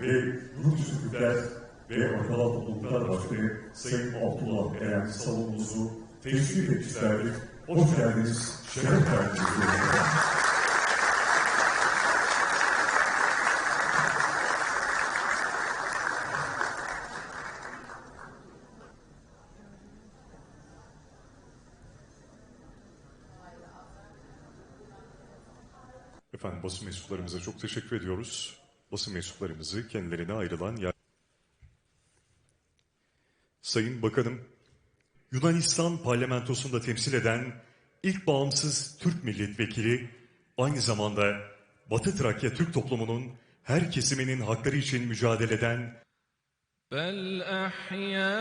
ve Yurt Dışı Türkler ve Akalar Topluluklar Başkanı Sayın Abdullah Eren salonumuzu teşrif etmişlerdir. Hoş geldiniz, şeref verdiniz. Efendim basın mensuplarımıza çok teşekkür ediyoruz. Basın mensuplarımızı kendilerine ayrılan yer... Sayın Bakanım, Yunanistan parlamentosunda temsil eden ilk bağımsız Türk milletvekili, aynı zamanda Batı Trakya Türk toplumunun her kesiminin hakları için mücadele eden... Bel ahya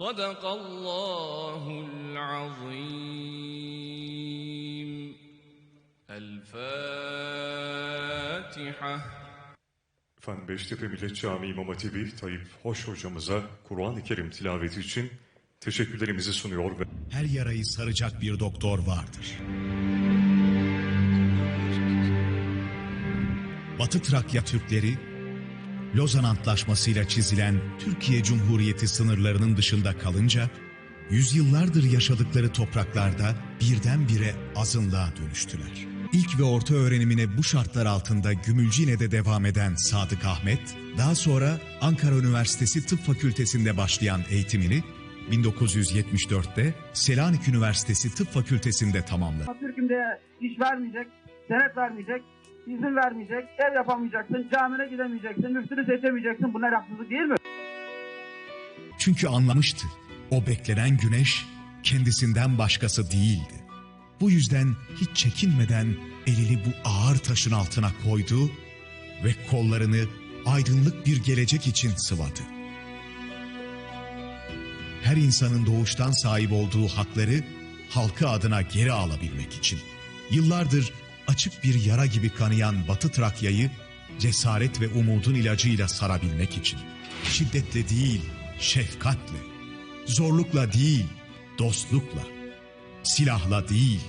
Sadakallahul azim. El Fatiha. Efendim Beştepe Millet Camii İmam Hatibi Tayyip Hoş hocamıza Kur'an-ı Kerim tilaveti için teşekkürlerimizi sunuyor ve her yarayı saracak bir doktor vardır. Batı Trakya Türkleri Lozan Antlaşması'yla çizilen Türkiye Cumhuriyeti sınırlarının dışında kalınca, yüzyıllardır yaşadıkları topraklarda birdenbire azınlığa dönüştüler. İlk ve orta öğrenimine bu şartlar altında Gümülcine'de devam eden Sadık Ahmet, daha sonra Ankara Üniversitesi Tıp Fakültesi'nde başlayan eğitimini 1974'te Selanik Üniversitesi Tıp Fakültesi'nde tamamladı. Türk'ümde iş vermeyecek, senet vermeyecek, izin vermeyecek, ev yapamayacaksın, camine gidemeyeceksin, müftünü seçemeyeceksin. Bunlar haksızlık değil mi? Çünkü anlamıştı. O beklenen güneş kendisinden başkası değildi. Bu yüzden hiç çekinmeden elini bu ağır taşın altına koydu ve kollarını aydınlık bir gelecek için sıvadı. Her insanın doğuştan sahip olduğu hakları halkı adına geri alabilmek için. Yıllardır açık bir yara gibi kanayan Batı Trakya'yı cesaret ve umudun ilacıyla sarabilmek için. Şiddetle değil, şefkatle, zorlukla değil, dostlukla, silahla değil,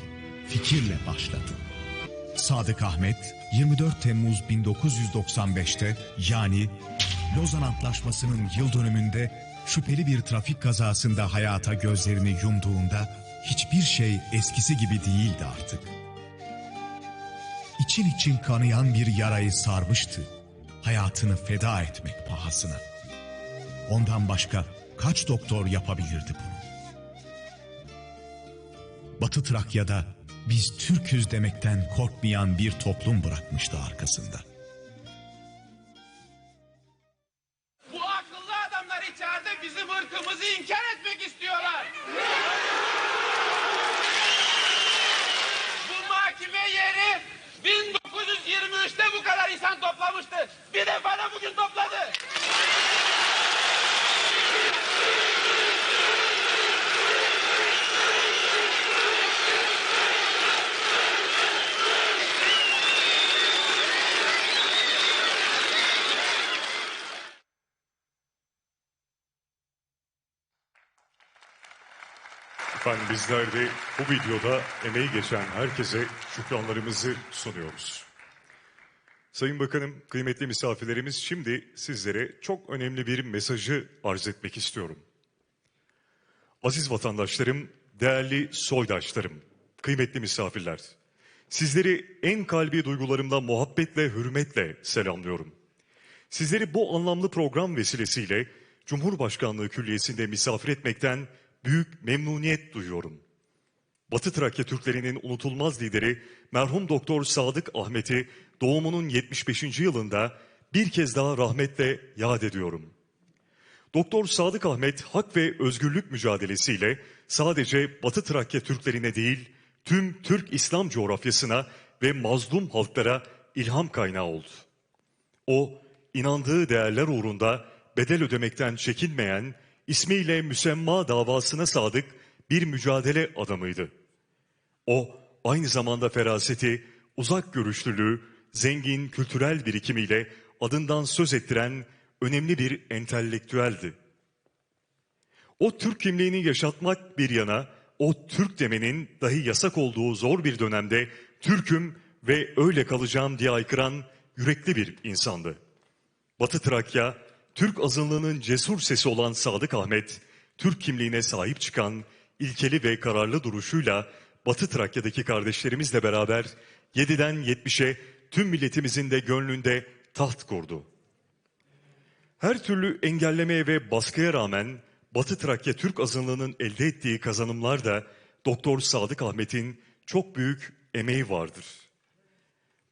fikirle başladı. Sadık Ahmet 24 Temmuz 1995'te yani Lozan Antlaşması'nın yıl dönümünde şüpheli bir trafik kazasında hayata gözlerini yumduğunda hiçbir şey eskisi gibi değildi artık. İçin için kanayan bir yarayı sarmıştı. Hayatını feda etmek pahasına. Ondan başka kaç doktor yapabilirdi bunu? Batı Trakya'da biz Türküz demekten korkmayan bir toplum bırakmıştı arkasında. Bu akıllı adamlar içeride bizim ırkımızı inkar etmek istiyorlar. Bu mahkeme yeri 1923'te bu kadar insan toplamıştı. Bir da bugün topladı. efendim bizler de bu videoda emeği geçen herkese şükranlarımızı sunuyoruz. Sayın Bakanım, kıymetli misafirlerimiz şimdi sizlere çok önemli bir mesajı arz etmek istiyorum. Aziz vatandaşlarım, değerli soydaşlarım, kıymetli misafirler. Sizleri en kalbi duygularımla muhabbetle, hürmetle selamlıyorum. Sizleri bu anlamlı program vesilesiyle Cumhurbaşkanlığı Külliyesi'nde misafir etmekten büyük memnuniyet duyuyorum. Batı Trakya Türklerinin unutulmaz lideri merhum Doktor Sadık Ahmet'i doğumunun 75. yılında bir kez daha rahmetle yad ediyorum. Doktor Sadık Ahmet hak ve özgürlük mücadelesiyle sadece Batı Trakya Türklerine değil tüm Türk İslam coğrafyasına ve mazlum halklara ilham kaynağı oldu. O inandığı değerler uğrunda bedel ödemekten çekinmeyen, ismiyle müsemma davasına sadık bir mücadele adamıydı. O aynı zamanda feraseti, uzak görüşlülüğü, zengin kültürel birikimiyle adından söz ettiren önemli bir entelektüeldi. O Türk kimliğini yaşatmak bir yana, o Türk demenin dahi yasak olduğu zor bir dönemde Türk'üm ve öyle kalacağım diye aykıran yürekli bir insandı. Batı Trakya, Türk azınlığının cesur sesi olan Sadık Ahmet, Türk kimliğine sahip çıkan ilkeli ve kararlı duruşuyla Batı Trakya'daki kardeşlerimizle beraber 7'den 70'e tüm milletimizin de gönlünde taht kurdu. Her türlü engellemeye ve baskıya rağmen Batı Trakya Türk azınlığının elde ettiği kazanımlar da Doktor Sadık Ahmet'in çok büyük emeği vardır.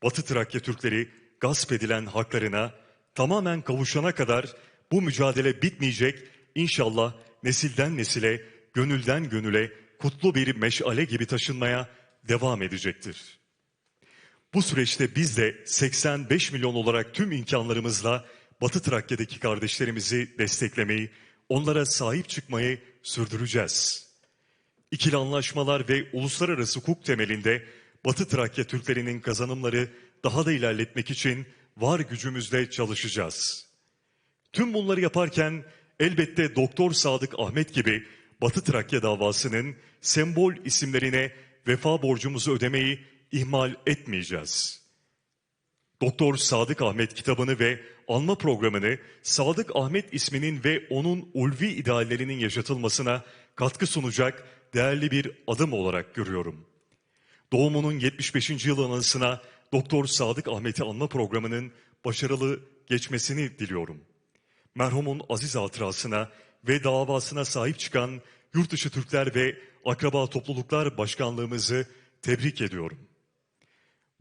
Batı Trakya Türkleri gasp edilen haklarına tamamen kavuşana kadar bu mücadele bitmeyecek, İnşallah nesilden nesile, gönülden gönüle kutlu bir meşale gibi taşınmaya devam edecektir. Bu süreçte biz de 85 milyon olarak tüm imkanlarımızla Batı Trakya'daki kardeşlerimizi desteklemeyi, onlara sahip çıkmayı sürdüreceğiz. İkili anlaşmalar ve uluslararası hukuk temelinde Batı Trakya Türklerinin kazanımları daha da ilerletmek için var gücümüzle çalışacağız. Tüm bunları yaparken elbette Doktor Sadık Ahmet gibi Batı Trakya davasının sembol isimlerine vefa borcumuzu ödemeyi ihmal etmeyeceğiz. Doktor Sadık Ahmet kitabını ve anma programını Sadık Ahmet isminin ve onun ulvi ideallerinin yaşatılmasına katkı sunacak değerli bir adım olarak görüyorum. Doğumunun 75. yıl anısına Doktor Sadık Ahmet'i anma programının başarılı geçmesini diliyorum. Merhumun aziz hatırasına ve davasına sahip çıkan Yurtdışı Türkler ve Akraba Topluluklar Başkanlığımızı tebrik ediyorum.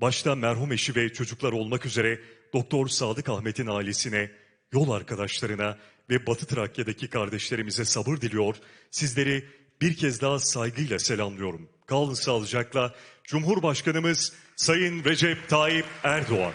Başta merhum eşi ve çocuklar olmak üzere Doktor Sadık Ahmet'in ailesine, yol arkadaşlarına ve Batı Trakya'daki kardeşlerimize sabır diliyor. Sizleri bir kez daha saygıyla selamlıyorum. Kalın sağlıcakla Cumhurbaşkanımız Sayın Recep Tayyip Erdoğan.